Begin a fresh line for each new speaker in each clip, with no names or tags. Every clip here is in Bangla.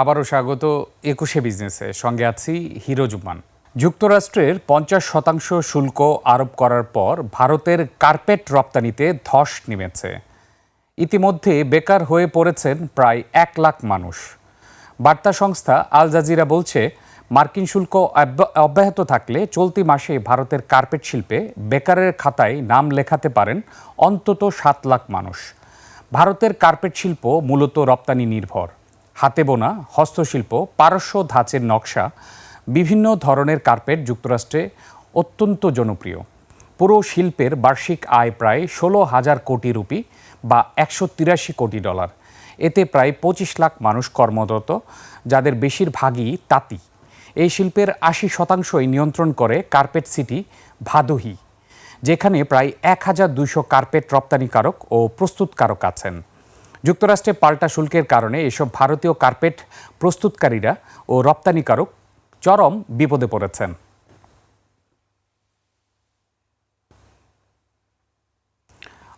আবারও স্বাগত একুশে বিজনেসে। সঙ্গে আছি হিরো জুমান যুক্তরাষ্ট্রের পঞ্চাশ শতাংশ শুল্ক আরোপ করার পর ভারতের কার্পেট রপ্তানিতে ধস নেমেছে। ইতিমধ্যে বেকার হয়ে পড়েছেন প্রায় এক লাখ মানুষ। বার্তা সংস্থা আল জাজিরা বলছে, মার্কিন শুল্ক অব্যাহত থাকলে চলতি মাসে ভারতের কার্পেট শিল্পে বেকারের খাতায় নাম লেখাতে পারেন অন্তত সাত লাখ মানুষ। ভারতের কার্পেট শিল্প মূলত রপ্তানি নির্ভর। হাতে বোনা, হস্তশিল্প, পারস্য ধাঁচের নকশা, বিভিন্ন ধরনের কার্পেট যুক্তরাষ্ট্রে অত্যন্ত জনপ্রিয়। পুরো শিল্পের বার্ষিক আয় প্রায় ষোলো হাজার কোটি রুপি বা একশো তিরাশি কোটি ডলার। এতে প্রায় পঁচিশ লাখ মানুষ কর্মরত, যাদের বেশিরভাগই তাঁতি। এই শিল্পের আশি শতাংশই নিয়ন্ত্রণ করে কার্পেট সিটি ভাদোহি, যেখানে প্রায় এক হাজার দুইশো কার্পেট রপ্তানিকারক ও প্রস্তুতকারক আছেন। যুক্তরাষ্ট্রে পাল্টা শুল্কের কারণে এসব ভারতীয় কার্পেট প্রস্তুতকারীরা ও রপ্তানিকারক চরম বিপদে পড়েছেন।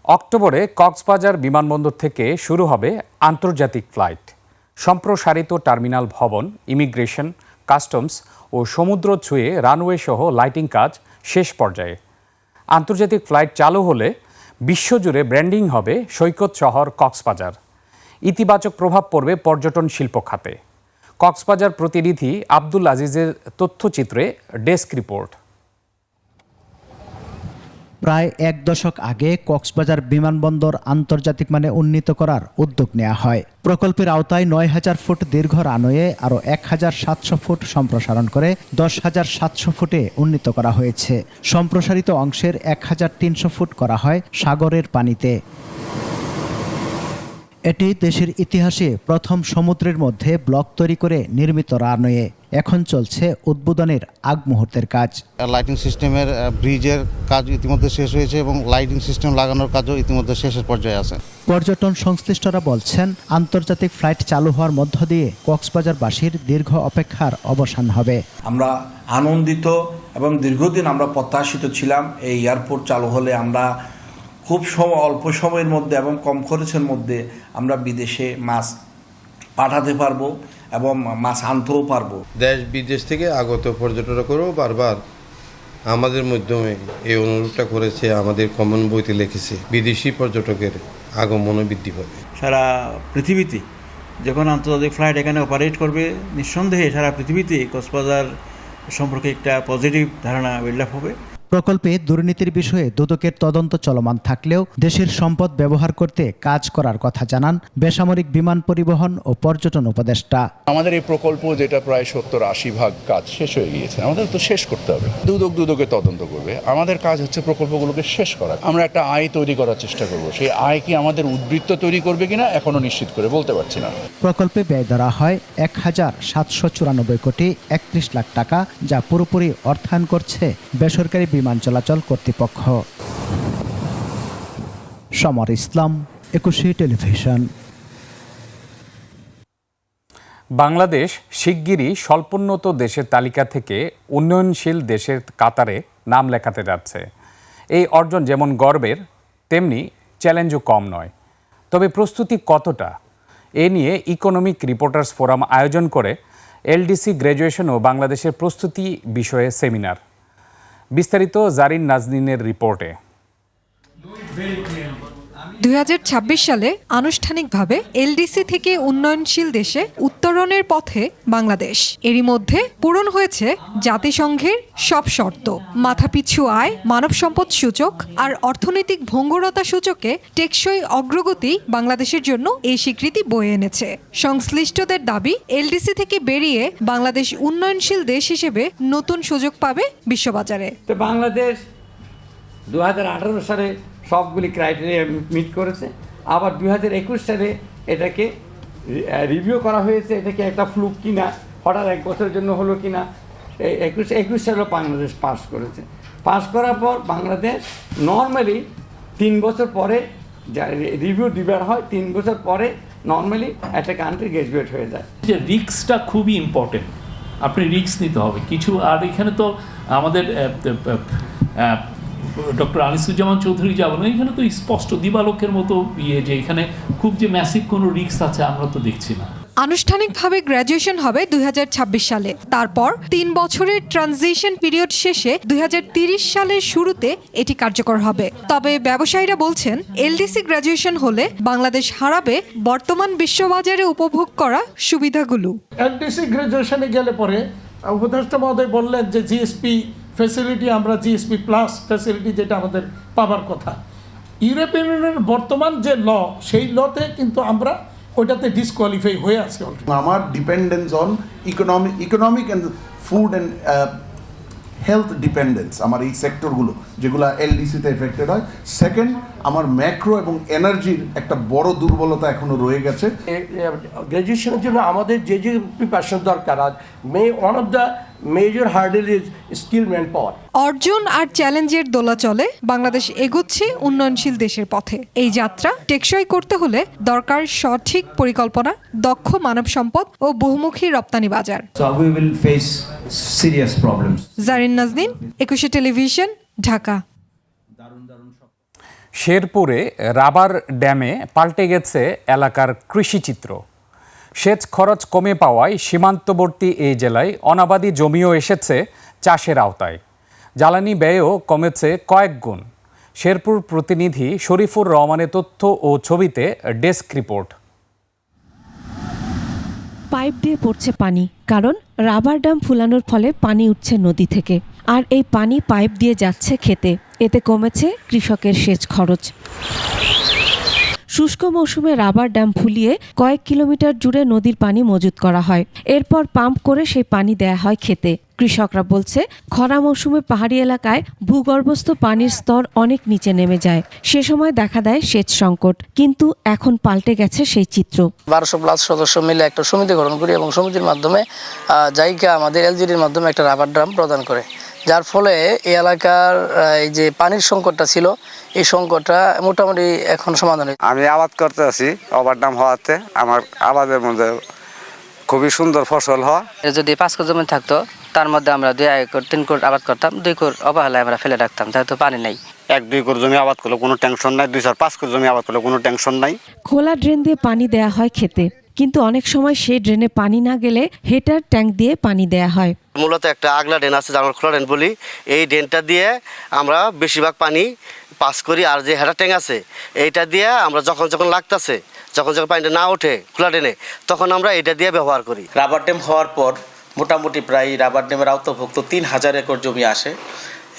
অক্টোবরে কক্সবাজার বিমানবন্দর থেকে শুরু হবে আন্তর্জাতিক ফ্লাইট। সম্প্রসারিত টার্মিনাল ভবন, ইমিগ্রেশন, কাস্টমস ও সমুদ্র ছুঁয়ে রানওয়ে সহ লাইটিং কাজ শেষ পর্যায়ে। আন্তর্জাতিক ফ্লাইট চালু হলে বিশ্বজুড়ে ব্র্যান্ডিং হবে সৈকত শহর কক্সবাজার। ইতিবাচক প্রভাব পড়বে পর্যটন শিল্প খাতে কক্সবাজার প্রতিনিধি আব্দুল আজিজের তথ্যচিত্রে ডেস্ক রিপোর্ট।
প্রায় এক দশক আগে কক্সবাজার বিমানবন্দর আন্তর্জাতিক মানে উন্নীত করার উদ্যোগ নেওয়া হয়। প্রকল্পের আওতায় নয় হাজার ফুট দীর্ঘ রানওয়ে আরও এক হাজার সাতশো ফুট সম্প্রসারণ করে দশ হাজার সাতশো ফুটে উন্নীত করা হয়েছে। সম্প্রসারিত অংশের এক হাজার তিনশো ফুট করা হয় সাগরের পানিতে। এটি দেশের ইতিহাসে প্রথম সমুদ্রের মধ্যে ব্লক তৈরি করে নির্মিত রানওয়ে। এখন চলছে উদ্বোধনের আগ মুহূর্তের কাজ।
লাইটিং সিস্টেমের ব্রিজের কাজ ইতিমধ্যে শেষ হয়েছে এবং লাইটিং সিস্টেম লাগানোর কাজও ইতিমধ্যে শেষের পর্যায়ে আছে।
পর্যটন সংশ্লিষ্টরা বলছেন আন্তর্জাতিক ফ্লাইট চালু হওয়ার মধ্য দিয়ে কক্সবাজারবাসীর দীর্ঘ অপেক্ষার অবসান হবে।
আমরা আনন্দিত এবং দীর্ঘদিন আমরা প্রত্যাশিত ছিলাম এই এয়ারপোর্ট চালু হলে আমরা খুব সময় অল্প সময়ের মধ্যে এবং কম খরচের মধ্যে আমরা বিদেশে মাছ পাঠাতে পারব এবং মাছ আনতেও পারব।
দেশ বিদেশ থেকে আগত পর্যটকরাও বারবার আমাদের মাধ্যমে এই অনুরোধটা করেছে আমাদের কমন বইতে লিখেছে বিদেশি পর্যটকের আগমনও বৃদ্ধি পাবে।
সারা পৃথিবীতে যখন আন্তর্জাতিক ফ্লাইট এখানে অপারেট করবে নিঃসন্দেহে সারা পৃথিবীতে কক্সবাজার সম্পর্কে একটা পজিটিভ ধারণা বিল্ড আপ হবে।
প্রকল্পে দুর্নীতির বিষয়ে দুদকের তদন্ত চলমান থাকলেও দেশের সম্পদ ব্যবহার করতে কাজ করার কথা জানান বেসামরিক বিমান পরিবহন ও পর্যটন উপদেষ্টা।
আমাদের এই প্রকল্প যেটা প্রায় সত্তর আশি ভাগ কাজ শেষ হয়ে গিয়েছে আমাদের তো শেষ করতে হবে। দুদক দুদকে তদন্ত করবে। আমাদের কাজ হচ্ছে প্রকল্পগুলোকে শেষ করা। আমরা একটা আয় তৈরি করার চেষ্টা করব। সেই আয় কি আমাদের উদ্বৃত্ত তৈরি করবে কিনা এখনও নিশ্চিত করে বলতে পারছি না।
প্রকল্পে ব্যয় ধরা হয় এক হাজার সাতশো চুরানব্বই কোটি একত্রিশ লাখ টাকা যা পুরোপুরি অর্থায়ন করছে বেসরকারি বিমান চলাচল কর্তৃপক্ষ। সমর ইসলাম, একুশে টেলিভিশন।
বাংলাদেশ শিগগিরই স্বল্পোন্নত দেশের তালিকা থেকে উন্নয়নশীল দেশের কাতারে নাম লেখাতে যাচ্ছে। এই অর্জন যেমন গর্বের, তেমনি চ্যালেঞ্জও কম নয়। তবে প্রস্তুতি কতটা? এ নিয়ে ইকোনমিক রিপোর্টার্স ফোরাম আয়োজন করে এলডিসি গ্র্যাজুয়েশন ও বাংলাদেশের প্রস্তুতি বিষয়ে সেমিনার। বিস্তারিত জারিন নাজনিনের রিপোর্টে।
দুই সালে আনুষ্ঠানিকভাবে এলডিসি থেকে উন্নয়নশীল দেশে উত্তরণের পথে বাংলাদেশ। এরই মধ্যে পূরণ হয়েছে জাতিসংঘের সব শর্ত। মাথাপিছু আয়, মানব সম্পদ সূচক আর অর্থনৈতিক ভঙ্গুরতা সূচকে টেকসই অগ্রগতি বাংলাদেশের জন্য এই স্বীকৃতি বয়ে এনেছে। সংশ্লিষ্টদের দাবি, এলডিসি থেকে বেরিয়ে বাংলাদেশ উন্নয়নশীল দেশ হিসেবে নতুন সুযোগ পাবে বিশ্ববাজারে।
বাংলাদেশ দু সালে সবগুলি ক্রাইটেরিয়া মিট করেছে। আবার দু হাজার একুশ সালে এটাকে রিভিউ করা হয়েছে, এটাকে একটা ফ্লুক কিনা, হঠাৎ এক বছরের জন্য হলো কিনা একুশ একুশ সালেও বাংলাদেশ পাস করেছে। পাস করার পর বাংলাদেশ নর্মালি তিন বছর পরে রিভিউ দিবার হয়, তিন বছর পরে নর্মালি একটা কান্ট্রি গ্রাজুয়েট হয়ে যায়।
যে রিক্সটা খুবই ইম্পর্টেন্ট আপনি রিক্স নিতে হবে। কিছু, আর এখানে তো আমাদের ডক্টর আনিসুজ্জামান চৌধুরী যাবেন এখানে তো স্পষ্ট দিবালোকের মতো ইয়ে যে এখানে খুব যে ম্যাসিভ কোনো রিক্স আছে আমরা তো দেখছি না।
আনুষ্ঠানিকভাবে গ্র্যাজুয়েশন হবে দুই সালে। তারপর তিন বছরের ট্রানজিশন পিরিয়ড শেষে দুই সালের শুরুতে এটি কার্যকর হবে। তবে ব্যবসায়ীরা বলছেন এলডিসি গ্র্যাজুয়েশন হলে বাংলাদেশ হারাবে বর্তমান বিশ্ববাজারে উপভোগ করা সুবিধাগুলো।
এলডিসি গ্রাজুয়েশনে গেলে পরে উপদেষ্টা মহোদয় বললেন যে জিএসপি ফ্যাসিলিটি আমরা জিএসপি প্লাস ফ্যাসিলিটি যেটা আমাদের পাবার কথা। ইউরোপিয়ান ইউনিয়নের বর্তমান যে ল সেই লতে কিন্তু আমরা ওইটাতে ডিসকোয়ালিফাই হয়ে আছি
আমার dependence on economic economic and food and health dependence আমার এই সেক্টরগুলো যেগুলো এলডিসিতে এফেক্টেড হয়। সেকেন্ড আমার ম্যাক্রো এবং এনার্জির একটা বড় দুর্বলতা এখনও রয়ে গেছে।
গ্র্যাজুয়েশনের জন্য আমাদের যে যে প্রিপারেশন দরকার আজ may one of the major hurdle is skill manpower
অর্জন আর চ্যালেঞ্জের দোলাচলে বাংলাদেশ এগোচ্ছে উন্নয়নশীল দেশের পথে। এই যাত্রা টেকসই করতে হলে দরকার সঠিক পরিকল্পনা দক্ষ মানব সম্পদ ও বহুমুখী রপ্তানি বাজার।
So we will face serious problems.
Zarin Naznin একুশে টেলিভিশন ঢাকা।
শেরপুরে রাবার ড্যামে পাল্টে গেছে এলাকার কৃষিচিত্র। সেচ খরচ কমে পাওয়ায় সীমান্তবর্তী এই জেলায় অনাবাদি জমিও এসেছে চাষের আওতায়। জ্বালানি ব্যয়ও কমেছে কয়েক গুণ। শেরপুর প্রতিনিধি শরীফুর রহমানের তথ্য ও ছবিতে ডেস্ক রিপোর্ট।
পাইপ দিয়ে পড়ছে পানি, কারণ রাবার ড্যাম ফুলানোর ফলে পানি উঠছে নদী থেকে। আর এই পানি পাইপ দিয়ে যাচ্ছে খেতে, এতে কমেছে কৃষকের সেচ খরচ। শুষ্ক মৌসুমে রাবার ড্যাম ফুলিয়ে কয়েক কিলোমিটার জুড়ে নদীর পানি মজুত করা হয়। এরপর পাম্প করে সেই পানি দেয়া হয় খেতে। কৃষকরা বলছে, খরা মৌসুমে পাহাড়ি এলাকায় ভূগর্ভস্থ পানির স্তর অনেক নিচে নেমে যায়। সে সময় দেখা দেয় সেচ সংকট, কিন্তু এখন পাল্টে গেছে সেই চিত্র।
বারোশো প্লাস সদস্য মিলে একটা সমিতি গঠন করি এবং সমিতির মাধ্যমে জাইকা আমাদের এলজিডির মাধ্যমে একটা রাবার ড্রাম প্রদান করে। যার ফলে এই এলাকার এই যে পানির সংকটটা ছিল এই সংকটটা মোটামুটি এখন সমাধান হয়েছে।
আমি আবাদ করতে আছি ওভারডাম হওয়াতে। আমার আবাদের মধ্যে খুবই সুন্দর ফসল হয়
এর যদি পাঁচ কোর জমি থাকতো তার মধ্যে আমরা দুই একর তিন কোর আবাদ করতাম। দুই কোর অবহেলায় আমরা ফেলে রাখতাম যেহেতু পানি নেই।
এক দুই কোর জমি আবাদ করলে কোনো টেনশন নাই। দুই চার পাঁচ কোর জমি আবাদ করলে কোনো টেনশন নাই।
খোলা ড্রেন দিয়ে পানি দেয়া হয় খেতে। কিন্তু অনেক সময় সেই ড্রেনে পানি না গেলে হেটার ট্যাঙ্ক দিয়ে পানি দেয়া হয়।
মূলত একটা আগলা ড্রেন আছে আমরা খোলা ড্রেন বলি। এই ড্রেনটা দিয়ে আমরা বেশিরভাগ পানি পাস করি, আর যে হেডার ট্যাঙ্ক আছে, এইটা দিয়ে আমরা যখন যখন লাগতাছে, যখন যখন পানিটা না ওঠে খোলা ড্রেনে, তখন আমরা এটা দিয়ে ব্যবহার করি।
রাবার ড্যাম হওয়ার পর মোটামুটি প্রায় রাবার ড্যামের আওতাভুক্ত তিন হাজার একর জমি আসে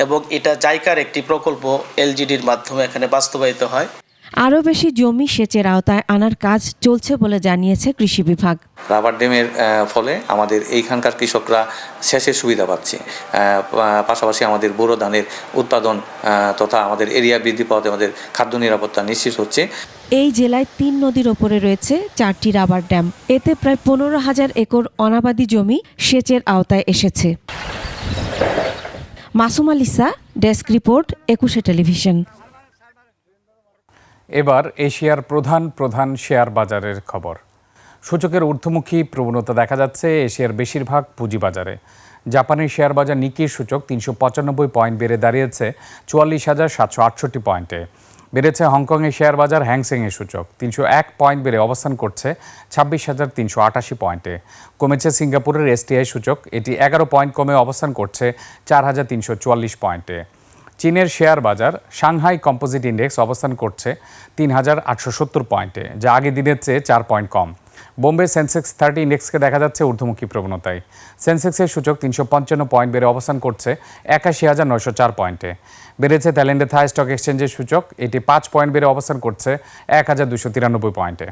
এবং এটা জাইকার একটি প্রকল্প এলজিডির মাধ্যমে এখানে বাস্তবায়িত হয়।
আরও বেশি জমি সেচের আওতায় আনার কাজ চলছে বলে জানিয়েছে কৃষি বিভাগ।
রাবার ড্যামের ফলে আমাদের এইখানকার কৃষকরা সেচের সুবিধা পাচ্ছে। পাশাপাশি আমাদের বোরো ধানের উৎপাদন তথা আমাদের এরিয়া বৃদ্ধি পাওয়াতে আমাদের খাদ্য নিরাপত্তা নিশ্চিত হচ্ছে।
এই জেলায় তিন নদীর ওপরে রয়েছে চারটি রাবার ড্যাম। এতে প্রায় পনেরো হাজার একর অনাবাদি জমি সেচের আওতায় এসেছে। Masum Alisa desk report Ekushey television.
এবার এশিয়ার প্রধান প্রধান শেয়ার বাজারের খবর। সূচকের ঊর্ধ্বমুখী প্রবণতা দেখা যাচ্ছে এশিয়ার বেশিরভাগ পুঁজিবাজারে। জাপানের শেয়ার বাজার নিকির সূচক তিনশো পঁচানব্বই পয়েন্ট বেড়ে দাঁড়িয়েছে চুয়াল্লিশ হাজার সাতশো আটষট্টি পয়েন্টে। বেড়েছে হংকংয়ের শেয়ার বাজার হ্যাংসেংয়ের সূচক তিনশো এক পয়েন্ট বেড়ে অবস্থান করছে ছাব্বিশ হাজার তিনশো আটাশি পয়েন্টে। কমেছে সিঙ্গাপুরের এসটিআই সূচক, এটি এগারো পয়েন্ট কমে অবস্থান করছে চার হাজার তিনশো চুয়াল্লিশ পয়েন্টে। চীনের শেয়ার বাজার সাংহাই কম্পোজিট ইন্ডেক্স অবস্থান করছে তিন হাজার আটশো সত্তর পয়েন্টে, যা আগে দিনের চেয়ে চার পয়েন্ট কম। বোম্বে সেন্সেক্স থার্টি ইন্ডেক্সকে দেখা যাচ্ছে ঊর্ধ্বমুখী প্রবণতায়। সেন্সেক্সের সূচক তিনশো পঞ্চান্ন পয়েন্ট বেড়ে অবস্থান করছে একাশি হাজার নয়শো চার পয়েন্টে। বেড়েছে থাইল্যান্ডের থাই স্টক এক্সচেঞ্জের সূচক, এটি পাঁচ পয়েন্ট বেড়ে অবস্থান করছে এক হাজার দুশো তিরানব্বই পয়েন্টে।